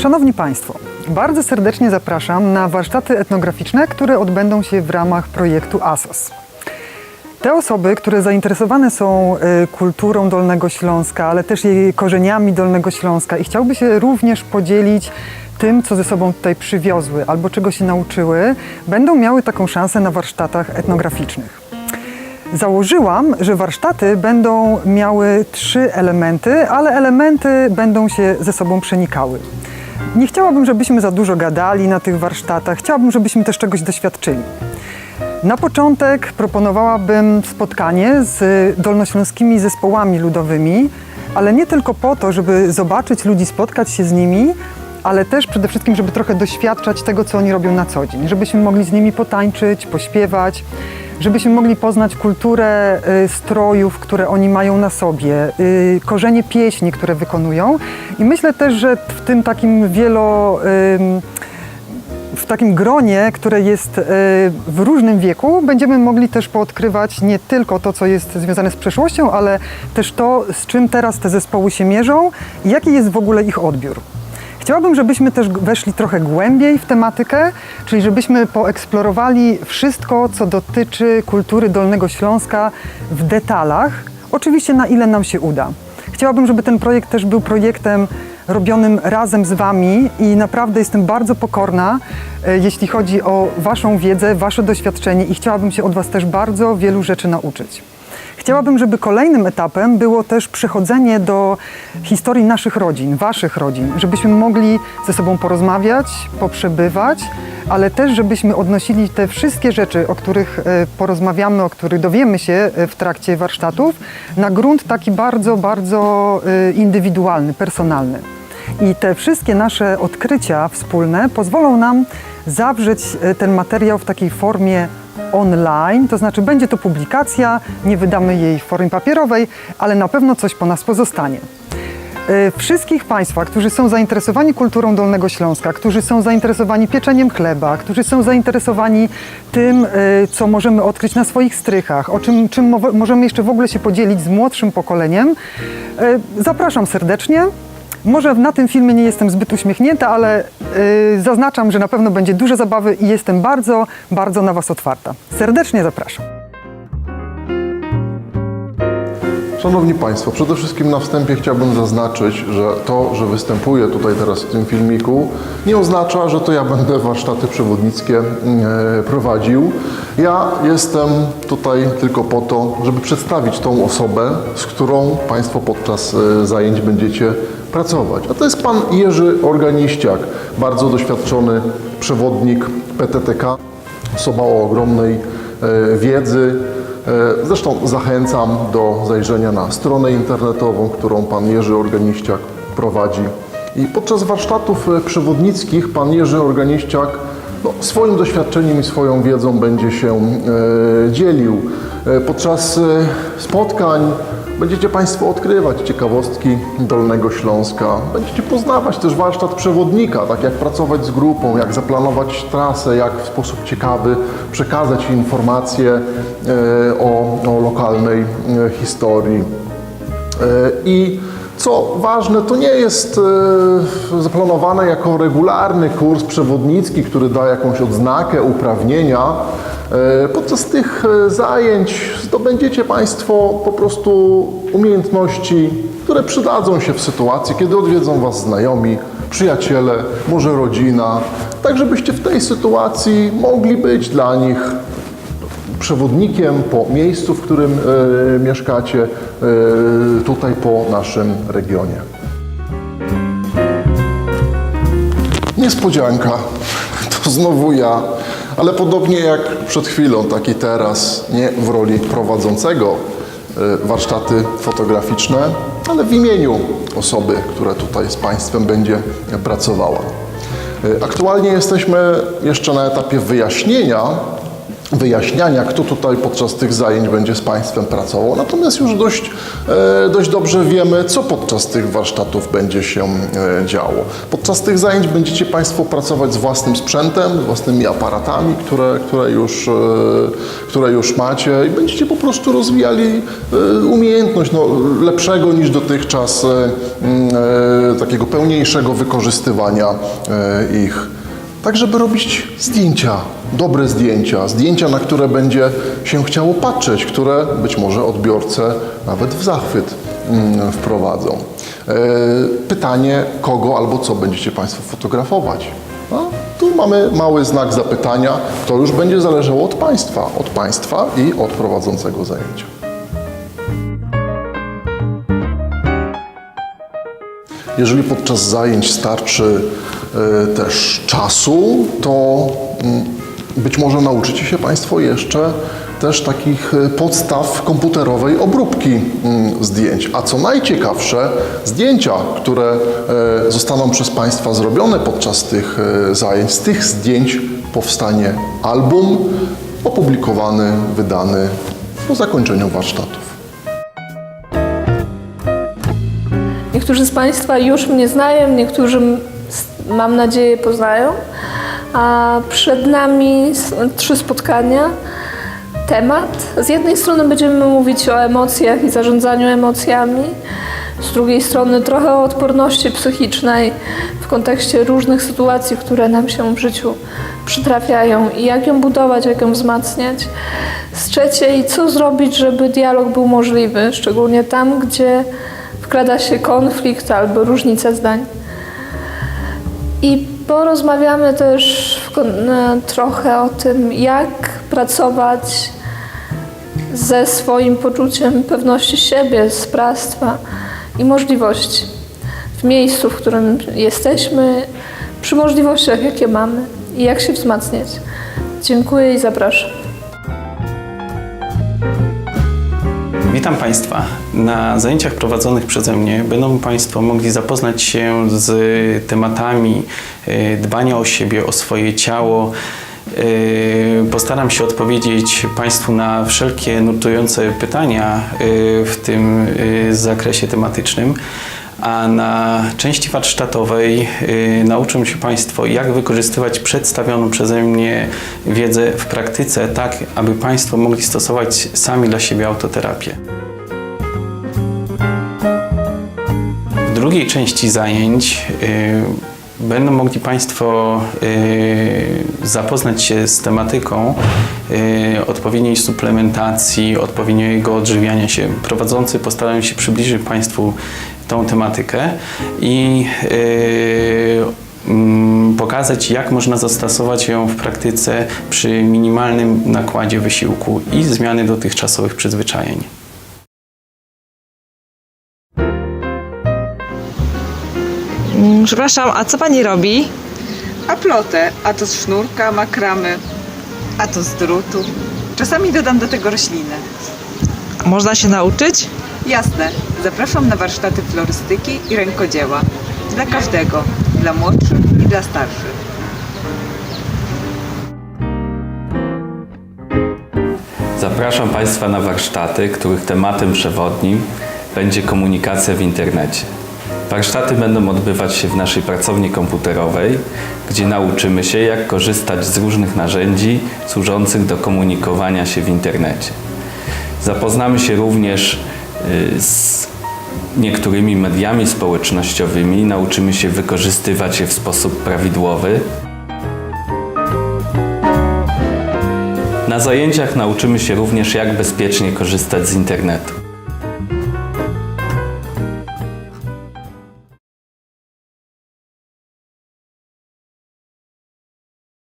Szanowni Państwo, bardzo serdecznie zapraszam na warsztaty etnograficzne, które odbędą się w ramach projektu ASOS. Te osoby, które zainteresowane są y, kulturą Dolnego Śląska, ale też jej korzeniami Dolnego Śląska i chciałby się również podzielić tym, co ze sobą tutaj przywiozły albo czego się nauczyły, będą miały taką szansę na warsztatach etnograficznych. Założyłam, że warsztaty będą miały trzy elementy, ale elementy będą się ze sobą przenikały. Nie chciałabym, żebyśmy za dużo gadali na tych warsztatach, chciałabym, żebyśmy też czegoś doświadczyli. Na początek proponowałabym spotkanie z dolnośląskimi zespołami ludowymi, ale nie tylko po to, żeby zobaczyć ludzi, spotkać się z nimi, ale też przede wszystkim, żeby trochę doświadczać tego, co oni robią na co dzień, żebyśmy mogli z nimi potańczyć, pośpiewać, żebyśmy mogli poznać kulturę y, strojów, które oni mają na sobie, y, korzenie pieśni, które wykonują. I myślę też, że w tym takim wielo. w takim gronie, które jest e, w różnym wieku, będziemy mogli też poodkrywać nie tylko to, co jest związane z przeszłością, ale też to, z czym teraz te zespoły się mierzą i jaki jest w ogóle ich odbiór. Chciałabym, żebyśmy też weszli trochę głębiej w tematykę, czyli żebyśmy poeksplorowali wszystko, co dotyczy kultury Dolnego Śląska w detalach, oczywiście na ile nam się uda. Chciałabym, żeby ten projekt też był projektem robionym razem z Wami i naprawdę jestem bardzo pokorna, e, jeśli chodzi o Waszą wiedzę, Wasze doświadczenie i chciałabym się od Was też bardzo wielu rzeczy nauczyć. Chciałabym, żeby kolejnym etapem było też przechodzenie do historii naszych rodzin, Waszych rodzin, żebyśmy mogli ze sobą porozmawiać, poprzebywać, ale też żebyśmy odnosili te wszystkie rzeczy, o których e, porozmawiamy, o których dowiemy się e, w trakcie warsztatów, na grunt taki bardzo, bardzo e, indywidualny, personalny. I te wszystkie nasze odkrycia wspólne pozwolą nam zawrzeć ten materiał w takiej formie online, to znaczy będzie to publikacja, nie wydamy jej w formie papierowej, ale na pewno coś po nas pozostanie. E, Wszystkich Państwa, którzy są zainteresowani kulturą Dolnego Śląska, którzy są zainteresowani pieczeniem chleba, którzy są zainteresowani tym, e, co możemy odkryć na swoich strychach, o czym, czym mo- możemy jeszcze w ogóle się podzielić z młodszym pokoleniem, e, zapraszam serdecznie. Może na tym filmie nie jestem zbyt uśmiechnięta, ale y, zaznaczam, że na pewno będzie dużo zabawy i jestem bardzo, bardzo na Was otwarta. Serdecznie zapraszam. Szanowni Państwo, przede wszystkim na wstępie chciałbym zaznaczyć, że to, że występuję tutaj teraz w tym filmiku, nie oznacza, że to ja będę warsztaty przewodnickie e, prowadził. Ja jestem tutaj tylko po to, żeby przedstawić tą osobę, z którą Państwo podczas e, zajęć będziecie pracować. A to jest Pan Jerzy Organiściak, bardzo doświadczony przewodnik PTTK, osoba o ogromnej e, wiedzy, E, Zresztą zachęcam do zajrzenia na stronę internetową, którą pan Jerzy Organiściak prowadzi. I podczas warsztatów e, przewodnickich pan Jerzy Organiściak no, swoim doświadczeniem i swoją wiedzą będzie się dzielił. Podczas spotkań będziecie Państwo odkrywać ciekawostki Dolnego Śląska. Będziecie poznawać też warsztat przewodnika, tak jak pracować z grupą, jak zaplanować trasę, jak w sposób ciekawy przekazać informacje e, o, o lokalnej e, historii. E, I co ważne, to nie jest zaplanowane jako regularny kurs przewodnicki, który da jakąś odznakę, uprawnienia. E, Podczas tych e, zajęć zdobędziecie Państwo po prostu umiejętności, które przydadzą się w sytuacji, kiedy odwiedzą Was znajomi, przyjaciele, może rodzina, tak żebyście w tej sytuacji mogli być dla nich przewodnikiem po miejscu, w którym e, mieszkacie, e, tutaj po naszym regionie. Niespodzianka, to znowu ja, ale podobnie jak przed chwilą, tak i teraz, nie w roli prowadzącego e, warsztaty fotograficzne, ale w imieniu osoby, która tutaj z Państwem będzie pracowała. E, Aktualnie jesteśmy jeszcze na etapie wyjaśnienia, wyjaśniania, kto tutaj podczas tych zajęć będzie z Państwem pracował. Natomiast już dość, e, dość dobrze wiemy, co podczas tych warsztatów będzie się e, działo. Podczas tych zajęć będziecie Państwo pracować z własnym sprzętem, własnymi aparatami, które, które, już, e, które już macie i będziecie po prostu rozwijali umiejętność no, lepszego niż dotychczas, takiego pełniejszego wykorzystywania ich tak żeby robić zdjęcia, dobre zdjęcia, zdjęcia, na które będzie się chciało patrzeć, które być może odbiorcę nawet w zachwyt mm, wprowadzą. E, Pytanie, kogo albo co będziecie Państwo fotografować? No, tu mamy mały znak zapytania. To już będzie zależało od Państwa, od Państwa i od prowadzącego zajęcia. Jeżeli podczas zajęć starczy e, też czasu, to mm, być może nauczycie się Państwo jeszcze też takich e, podstaw komputerowej obróbki mm, zdjęć. A co najciekawsze, zdjęcia, które e, zostaną przez Państwa zrobione podczas tych zajęć, z tych zdjęć powstanie album opublikowany, wydany po zakończeniu warsztatów. Niektórzy z Państwa już mnie znają, niektórzy mam nadzieję poznają. A przed nami trzy spotkania. Temat. Z jednej strony będziemy mówić o emocjach i zarządzaniu emocjami, z drugiej strony trochę o odporności psychicznej w kontekście różnych sytuacji, które nam się w życiu przytrafiają i jak ją budować, jak ją wzmacniać. Z trzeciej, co zrobić, żeby dialog był możliwy, szczególnie tam, gdzie wkrada się konflikt albo różnica zdań. I porozmawiamy też trochę o tym, jak pracować ze swoim poczuciem pewności siebie, sprawstwa i możliwości w miejscu, w którym jesteśmy, przy możliwościach, jakie mamy i jak się wzmacniać. Dziękuję i zapraszam. Witam Państwa. Na zajęciach prowadzonych przeze mnie będą Państwo mogli zapoznać się z tematami e, dbania o siebie, o swoje ciało. E, Postaram się odpowiedzieć Państwu na wszelkie nurtujące pytania e, w tym zakresie tematycznym. A na części warsztatowej y, nauczą się Państwo, jak wykorzystywać przedstawioną przeze mnie wiedzę w praktyce, tak aby Państwo mogli stosować sami dla siebie autoterapię. W drugiej części zajęć y, będą mogli Państwo y, zapoznać się z tematyką odpowiedniej suplementacji, odpowiedniego odżywiania się. Prowadzący postarają się przybliżyć Państwu tą tematykę i y, mm, pokazać, jak można zastosować ją w praktyce przy minimalnym nakładzie wysiłku i zmiany dotychczasowych przyzwyczajeń. Mm, Przepraszam, a co pani robi? A plotę, a to z sznurka, makramy, a to z drutu. Czasami dodam do tego rośliny. Można się nauczyć? Jasne, zapraszam na warsztaty florystyki i rękodzieła. Dla każdego, dla młodszych i dla starszych. Zapraszam Państwa na warsztaty, których tematem przewodnim będzie komunikacja w internecie. Warsztaty będą odbywać się w naszej pracowni komputerowej, gdzie nauczymy się, jak korzystać z różnych narzędzi służących do komunikowania się w internecie. Zapoznamy się również z niektórymi mediami społecznościowymi, nauczymy się wykorzystywać je w sposób prawidłowy, Na zajęciach nauczymy się również, jak bezpiecznie korzystać z internetu.